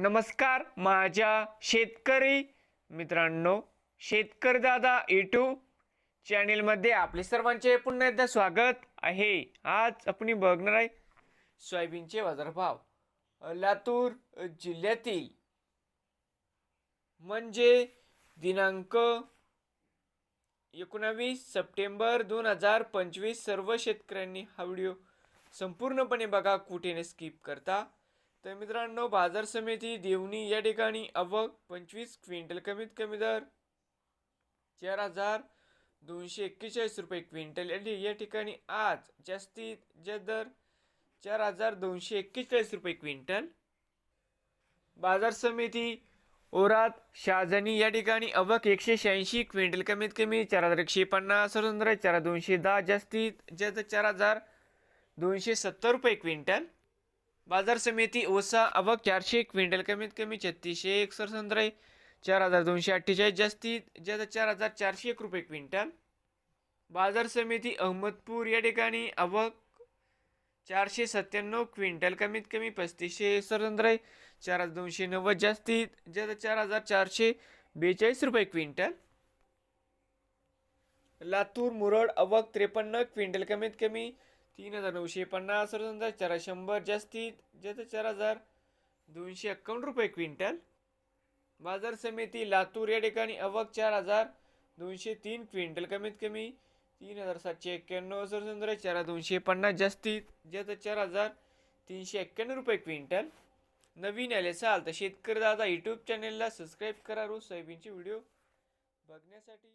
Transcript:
नमस्कार माझ्या शेतकरी मित्रांनो शेतकरी दादा यूट्यूब चॅनेलमध्ये आपले सर्वांचे पुन्हा एकदा स्वागत आहे. आज आपण बघणार आहे सोयाबीनचे बाजारभाव. लातूर जिल्ह्यातील म्हणजे दिनांक एकोणावीस सप्टेंबर दोन हजार पंचवीस सर्व शेतकऱ्यांनी हा व्हिडिओ संपूर्णपणे बघा कुठे न स्किप करता. तर मित्रांनो बाजार समिती देवणी या ठिकाणी अवघ पंचवीस क्विंटल कमीत कमी दर चार हजार दोनशे एक्केचाळीस रुपये क्विंटल. या या ठिकाणी आज जास्तीत जास्त दर चार हजार दोनशे एक्केचाळीस रुपये क्विंटल. बाजार समिती ओरात शहाजनी या ठिकाणी अवक एकशे शहाऐंशी क्विंटल कमीत कमी चार हजार एकशे पन्नास स्वतंत्र चार दोनशे दहा जास्तीत जास्त चार हजार दोनशे सत्तर रुपये क्विंटल. बाजार समिती ओसा अवक चारशे क्विंटल कमीत कमी छत्तीसशे एक चार हजार दोनशे अठ्ठेचाळीस जास्तीत जास्त चार हजार चारशे एक रुपये क्विंटल. बाजार समिती अहमदपूर या ठिकाणी अवक चारशे सत्त्याण्णव क्विंटल कमीत कमी पस्तीसशे सरंद्र चार हजार दोनशे नव्वद जास्तीत जास्त चार हजार चारशे बेचाळीस रुपये क्विंटल. लातूर मुरड अवक त्रेपन्न क्विंटल कमीत कमी तीन हजार नऊशे पन्नास सरंद्र चारा शंभर जास्तीत ज्याचं चार हजार दोनशे एक्कावन्न रुपये क्विंटल बाजार समिती लातूर या ठिकाणी अवक चार हजार दोनशे तीन क्विंटल कमीत कमी तीन हजार सातशे एक्क्याण्णव सरसंद्र चार दोनशे पन्नास जास्तीत जास्त चार हजार तीनशे एक्क्याण्णव रुपये क्विंटल. नवीन आले असाल तर शेतकरी दादा यूट्यूब चॅनेलला सबस्क्राईब करा रोज सोयाबीनचे व्हिडिओ बघण्यासाठी.